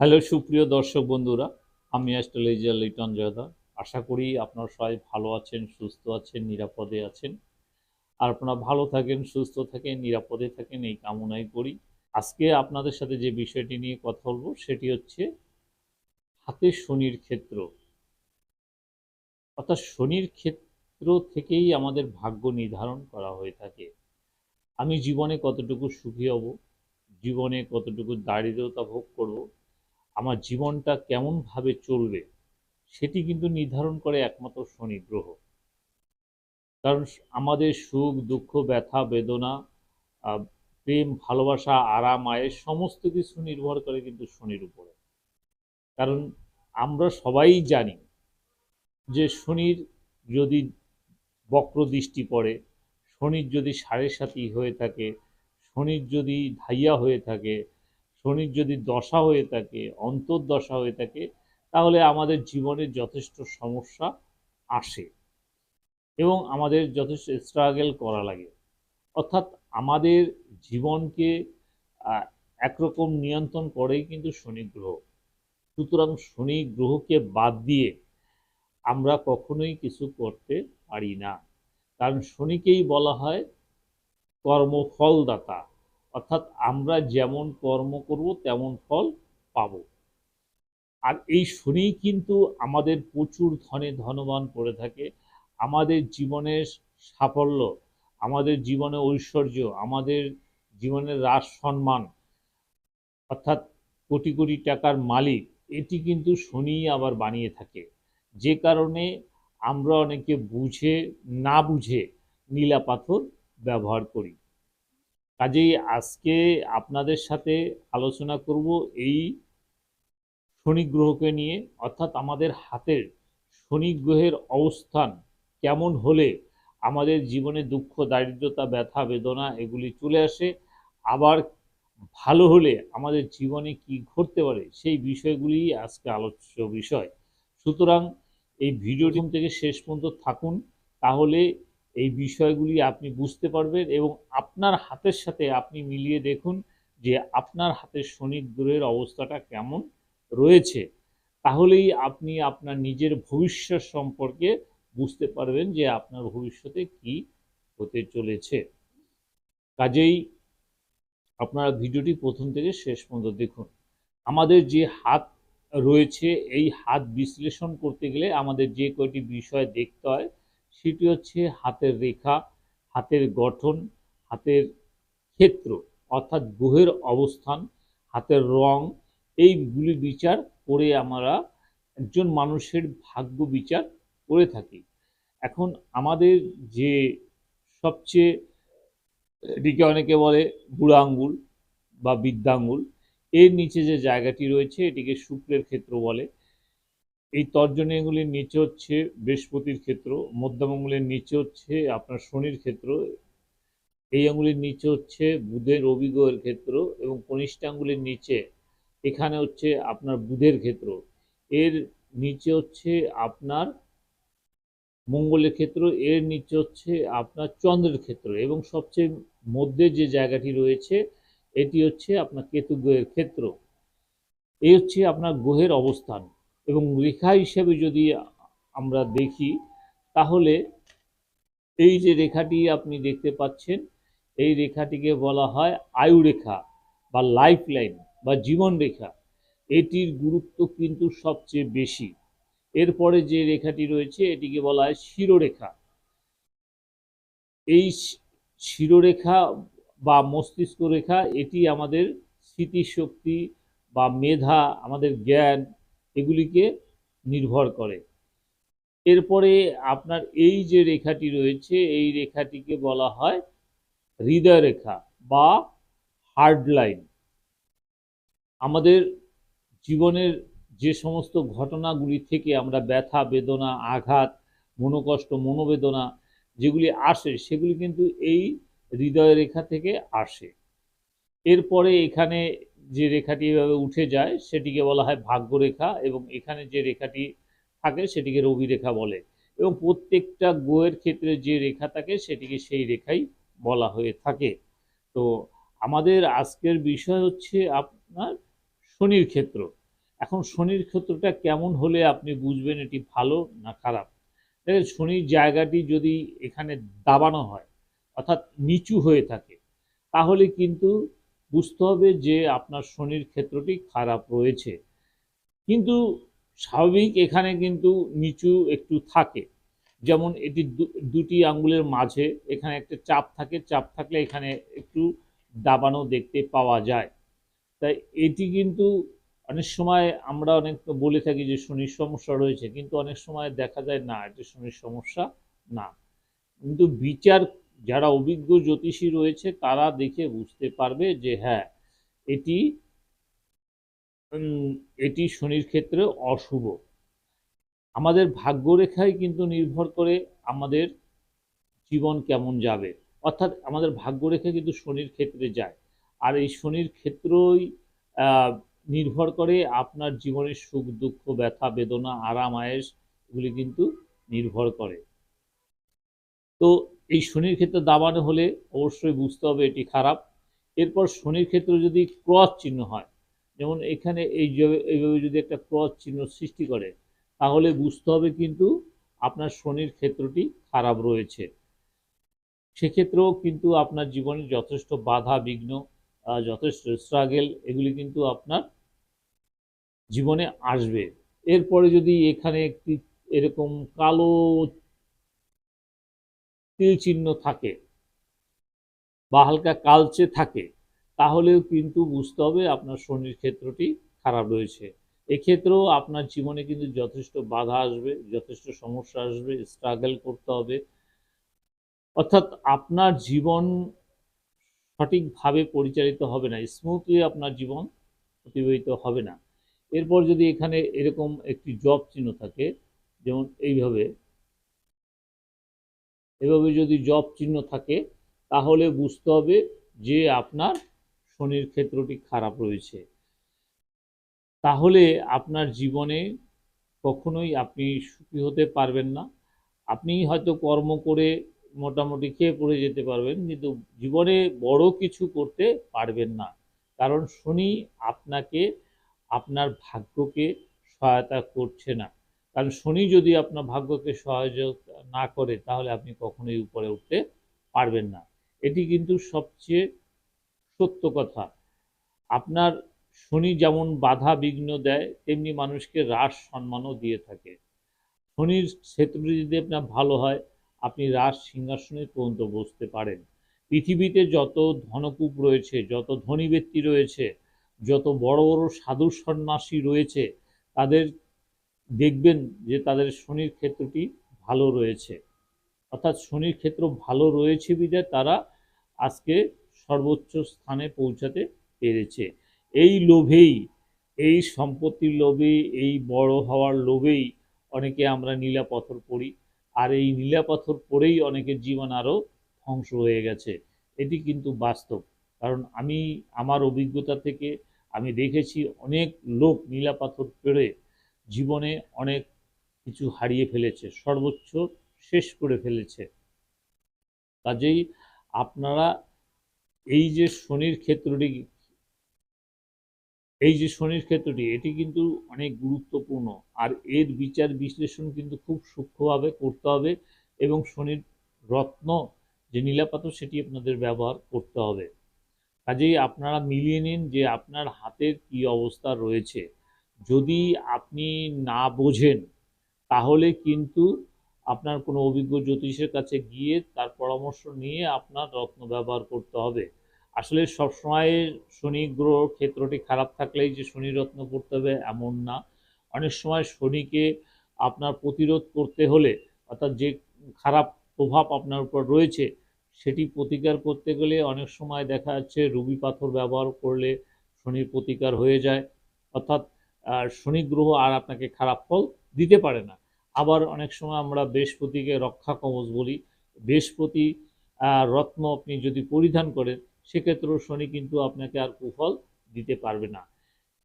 Hello, সুপ্রিয় দর্শক বন্ধুরা, আমি অ্যাস্ট্রোলজিয়ার লিটন জয়দা আশা করি আপনারা সবাই ভালো আছেন, সুস্থ আছেন, নিরাপদে আছেন। আর আপনারা ভালো থাকেন, সুস্থ থাকেন, নিরাপদে থাকেন, এই কামনাই করি। আজকে আপনাদের সাথে যে বিষয়টি নিয়ে কথা বলব, সেটি হচ্ছে হাতে শনির ক্ষেত্র। অর্থাৎ শনির ক্ষেত্র থেকেই আমাদের ভাগ্য নির্ধারণ করা হয়ে থাকে। আমি জীবনে কতটুকু সুখী হব, জীবনে কতটুকু দারিদ্রতা ভোগ করব আমার জীবনটা কেমনভাবে চলবে, সেটি কিন্তু নির্ধারণ করে একমাত্র শনি গ্রহ। কারণ আমাদের সুখ, দুঃখ, ব্যথা, বেদনা প্রেম, ভালোবাসা, আরাম, আয়ের সমস্ত কিছু নির্ভর করে কিন্তু শনির উপরে। কারণ আমরা সবাই জানি যে শনির যদি বক্র দৃষ্টি পড়ে, শনির যদি সাড়ে সাতি হয়ে থাকে, শনির যদি ধাইয়া হয়ে থাকে শনির যদি দশা হয়ে থাকে, অন্তর্দশা হয়ে থাকে, তাহলে আমাদের জীবনে যথেষ্ট সমস্যা আসে এবং আমাদের যথেষ্ট স্ট্রাগল করা লাগে। অর্থাৎ আমাদের জীবনকে একরকম নিয়ন্ত্রণ করেই কিন্তু শনি গ্রহ। সুতরাং শনি গ্রহকে বাদ দিয়ে আমরা কখনোই কিছু করতে পারি না। কারণ শনিকেই বলা হয় কর্মফলদাতা। অর্থাৎ আমরা যেমন কর্ম করব, তেমন ফল পাব। আর এই শনি কিন্তু আমাদের প্রচুর ধনে ধনবান করে থাকে। আমাদের জীবনের সাফল্য, আমাদের জীবনে ঐশ্বর্য, আমাদের জীবনের রাজ সম্মান, অর্থাৎ কোটি কোটি টাকার মালিক, এটি কিন্তু শনি আবার বানিয়ে থাকে। যে কারণে আমরা অনেকে বুঝে, না বুঝে নীলা পাথর ব্যবহার করি। কাজেই আজকে আপনাদের সাথে আলোচনা করব এই শনি গ্রহকে নিয়ে, অর্থাৎ আমাদের হাতের শনি গ্রহের অবস্থান কেমন হলে আমাদের জীবনে দুঃখ, দারিদ্রতা, ব্যথা, বেদনা এগুলি চলে আসে, আবার ভালো হলে আমাদের জীবনে কি ঘটতে পারে সেই বিষয়গুলি আজকে আলোচ্য বিষয়। সুতরাং এই ভিডিওটি থেকে শেষ পর্যন্ত থাকুন, তাহলে এই বিষয়গুলি আপনি বুঝতে পারবেন এবং আপনার হাতের সাথে আপনি মিলিয়ে দেখুন যে আপনার হাতের শনি গ্রহের অবস্থাটা কেমন রয়েছে। তাহলেই আপনি আপনার নিজের ভবিষ্যৎ সম্পর্কে বুঝতে পারবেন যে আপনার ভবিষ্যতে কি হতে চলেছে। কাজেই আপনারা ভিডিওটি প্রথম থেকে শেষ পর্যন্ত দেখুন। আমাদের যে হাত রয়েছে, এই হাত বিশ্লেষণ করতে গেলে আমাদের যে কয়টি বিষয় দেখতে হয় সেটি হচ্ছে হাতের রেখা, হাতের গঠন, হাতের ক্ষেত্র, অর্থাৎ গ্রহের অবস্থান, হাতের রং এইগুলি বিচার করে আমরা একজন মানুষের ভাগ্য বিচার করে থাকি। এখন আমাদের যে সবচেয়ে, এটিকে অনেকে বলে বুড়া আঙ্গুল বা বৃদ্ধাঙ্গুল এর নিচে যে জায়গাটি রয়েছে এটিকে শুক্রের ক্ষেত্র বলে। এই তর্জনীগুলির নিচে হচ্ছে বৃহস্পতির ক্ষেত্র মধ্যম আঙুলের নিচে হচ্ছে আপনার শনির ক্ষেত্র, এই আঙুলের নিচে হচ্ছে বুধের রবিগ্রহের ক্ষেত্র এবং কনিষ্ঠ আঙুলের নিচে এখানে হচ্ছে আপনার বুধের ক্ষেত্র। এর নিচে হচ্ছে আপনার মঙ্গলের ক্ষেত্র, এর নিচে হচ্ছে আপনার চন্দ্রের ক্ষেত্র এবং সবচেয়ে মধ্যে যে জায়গাটি রয়েছে এটি হচ্ছে আপনার কেতু গ্রহের ক্ষেত্র। এই হচ্ছে আপনার গ্রহের অবস্থান। এবং রেখা হিসেবে যদি আমরা দেখি, তাহলে এই যে রেখাটি আপনি দেখতে পাচ্ছেন, এই রেখাটিকে বলা হয় আয়ু রেখা বা লাইফ লাইন বা জীবন রেখা এটির গুরুত্ব কিন্তু সবচেয়ে বেশি। এরপরে যে রেখাটি রয়েছে, এটিকে বলা হয় শিরোরেখা। এই শিরোরেখা বা মস্তিষ্ক রেখা, এটি আমাদের স্মৃতিশক্তি বা মেধা, আমাদের জ্ঞান এগুলিকে নির্ভর করে। এরপরে আপনার এই যে রেখাটি রয়েছে, এই রেখাটিকে বলা হয় হৃদয় রেখা বা হার্ড লাইন। আমাদের জীবনের যে সমস্ত ঘটনাগুলি থেকে আমরা ব্যথা, বেদনা, আঘাত, মনোকষ্ট, মনোবেদনা যেগুলি আসে, সেগুলি কিন্তু এই হৃদয় রেখা থেকে আসে। এরপরে এখানে যে রেখাটি এভাবে উঠে যায় সেটিকে বলা হয় ভাগ্যরেখা এবং এখানে যে রেখাটি থাকে সেটিকে রবি রেখা বলে এবং প্রত্যেকটা গোয়ের ক্ষেত্রে যে রেখা থাকে সেটিকে সেই রেখাই বলা হয়ে থাকে। তো আমাদের আজকের বিষয় হচ্ছে আপনার শনির ক্ষেত্র। এখন শনির ক্ষেত্রটা কেমন হলে আপনি বুঝবেন এটি ভালো না খারাপ? দেখেন, শনির জায়গাটি যদি এখানে দাবানো হয়, অর্থাৎ নিচু হয়ে থাকে, তাহলে কিন্তু বুঝতে হবে যে আপনার শনির ক্ষেত্রটি খারাপ রয়েছে। কিন্তু স্বাভাবিক এখানে কিন্তু নিচু একটু থাকে। যেমন এটি দুটি আঙ্গুলের মাঝে এখানে একটা চাপ থাকে, চাপ থাকলে এখানে একটু দাবানো দেখতে পাওয়া যায়। তাই এটি কিন্তু অনেক সময় আমরা অনেক বলে থাকি যে শনির সমস্যা রয়েছে, কিন্তু অনেক সময় দেখা যায় না, এটি শনির সমস্যা না। কিন্তু বিচার যারা অভিজ্ঞ জ্যোতিষী রয়েছে, তারা দেখে বুঝতে পারবে যে হ্যাঁ এটি এটি শনির ক্ষেত্রে অশুভ। আমাদের ভাগ্যরেখায় কিন্তু নির্ভর করে আমাদের জীবন কেমন যাবে। অর্থাৎ আমাদের ভাগ্যরেখা কিন্তু শনির ক্ষেত্রে যায়। আর এই শনির ক্ষেত্রই নির্ভর করে আপনার জীবনের সুখ, দুঃখ, ব্যথা, বেদনা, আরাম আয়েস এগুলি কিন্তু নির্ভর করে। তো এই শনির ক্ষেত্রে দাবানো হলে অবশ্যই বুঝতে হবে এটি খারাপ। এরপর শনির ক্ষেত্রে যদি ক্রস চিহ্ন হয়, যেমন এখানে এই এইভাবে যদি একটা ক্রস চিহ্ন সৃষ্টি করে, তাহলে বুঝতে হবে কিন্তু আপনার শনির ক্ষেত্রটি খারাপ রয়েছে। সেক্ষেত্রেও কিন্তু আপনার জীবনে যথেষ্ট বাধা, বিঘ্ন যথেষ্ট স্ট্রাগেল এগুলি কিন্তু আপনার জীবনে আসবে। এরপরে যদি এখানে একটি এরকম কালো তিল চিহ্ন থাকে বা হালকা কালচে থাকে, তাহলেও কিন্তু বুঝতে হবে আপনার শনির ক্ষেত্রটি খারাপ রয়েছে। এক্ষেত্রেও আপনার জীবনে কিন্তু যথেষ্ট বাধা আসবে, যথেষ্ট সমস্যা আসবে স্ট্রাগল করতে হবে। অর্থাৎ আপনার জীবন সঠিকভাবে পরিচালিত হবে না স্মুথলি আপনার জীবন অতিবাহিত হবে না। এরপর যদি এখানে এরকম একটি জব চিহ্ন থাকে, যেমন এইভাবে এভাবে যদি জব চিহ্ন থাকে, তাহলে বুঝতে হবে যে আপনার শনির ক্ষেত্রটি খারাপ রয়েছে। তাহলে আপনার জীবনে কখনোই আপনি সুখী হতে পারবেন না। আপনি হয়তো কর্ম করে মোটামুটি খেয়ে পড়ে যেতে পারবেন, কিন্তু জীবনে বড় কিছু করতে পারবেন না। কারণ শনি আপনাকে, আপনার ভাগ্যকে সহায়তা করছে না। কারণ শনি যদি আপনার ভাগ্যকে সহযোগিতা না করে, তাহলে আপনি কখনোই উপরে উঠতে পারবেন না। এটি কিন্তু সবচেয়ে সত্য কথা। আপনার শনি যেমন বাধা বিঘ্ন দেয়, তেমনি মানুষকে রাস সম্মানও দিয়ে থাকে। শনির ক্ষেত্রটি যদি আপনার ভালো হয়, আপনি রাস সিংহাসনে পর্যন্ত বসতে পারেন। পৃথিবীতে যত ধনকূপ রয়েছে, যত ধনী ব্যক্তি রয়েছে, যত বড় বড় সাধু সন্ন্যাসী রয়েছে, তাদের দেখবেন যে তাদের শনির ক্ষেত্রটি ভালো রয়েছে। অর্থাৎ শনির ক্ষেত্র ভালো রয়েছে বিধায় তারা আজকে সর্বোচ্চ স্থানে পৌঁছাতে পেরেছে। এই লোভেই, এই সম্পত্তির লোভে, এই বড় হওয়ার লোভেই অনেকে আমরা নীলা পাথর পড়ি। আর এই নীলা পাথর পড়েই অনেকের জীবন আরও ধ্বংস হয়ে গেছে। এটি কিন্তু বাস্তব। কারণ আমি, আমার অভিজ্ঞতা থেকে আমি দেখেছি অনেক লোক নীলা পাথর পেড়ে জীবনে অনেক কিছু হারিয়ে ফেলেছে, সর্বোচ্চ শেষ করে ফেলেছে। কাজেই আপনারা এই যে শনির ক্ষেত্রটি, এই যে শনির ক্ষেত্রটি, এটি কিন্তু অনেক গুরুত্বপূর্ণ। আর এর বিচার বিশ্লেষণ কিন্তু খুব সূক্ষ্মভাবে করতে হবে এবং শনির রত্ন যে নীলাপাথর সেটি আপনাদের ব্যবহার করতে হবে। কাজেই আপনারা মিলিয়ে নিন যে আপনার হাতের কি অবস্থা রয়েছে। যদি আপনি না বোঝেন, তাহলে কিন্তু আপনার কোনো অভিজ্ঞ জ্যোতিষের কাছে গিয়ে তার পরামর্শ নিয়ে আপনার রত্ন ব্যবহার করতে হবে। আসলে সবসময় শনি গ্রহ ক্ষেত্রটি খারাপ থাকলেই যে শনি রত্ন করতে হবে এমন না। অনেক সময় শনিকে আপনার প্রতিরোধ করতে হলে, অর্থাৎ যে খারাপ প্রভাব আপনার উপর রয়েছে, সেটি প্রতিকার করতে গেলে অনেক সময় দেখা যাচ্ছে রুবি পাথর ব্যবহার করলে শনির প্রতিকার হয়ে যায়। অর্থাৎ আহ, শনি গ্রহ আর আপনাকে খারাপ ফল দিতে পারে না। আবার অনেক সময় আমরা বৃহস্পতিকে রক্ষা কবচ বলি। বৃহস্পতি রত্ন আপনি যদি পরিধান করেন সেক্ষেত্রেও শনি কিন্তু আপনাকে আর কুফল দিতে পারবে না।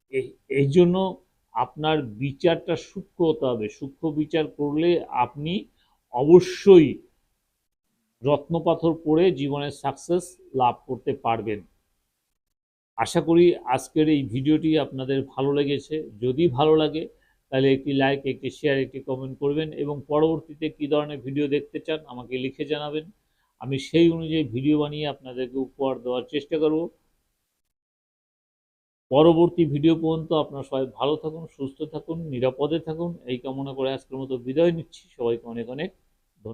এই- জন্য আপনার বিচারটা সূক্ষ্ম হতে হবে। সূক্ষ্ম বিচার করলে আপনি অবশ্যই রত্নপাথর পড়ে জীবনের সাকসেস লাভ করতে পারবেন। আশা করি আজকের এই ভিডিওটি আপনাদের ভালো লেগেছে। যদি ভালো লাগে, তাহলে একটি লাইক একটি শেয়ার একটি কমেন্ট করবেন এবং পরবর্তীতে কী ধরনের ভিডিও দেখতে চান আমাকে লিখে জানাবেন। আমি সেই অনুযায়ী ভিডিও বানিয়ে আপনাদেরকে উপহার দেওয়ার চেষ্টা করব। পরবর্তী ভিডিও পর্যন্ত আপনারা সবাই ভালো থাকুন, সুস্থ থাকুন, নিরাপদে থাকুন। এই কামনা করে আজকের মতো বিদায় নিচ্ছি। সবাইকে অনেক অনেক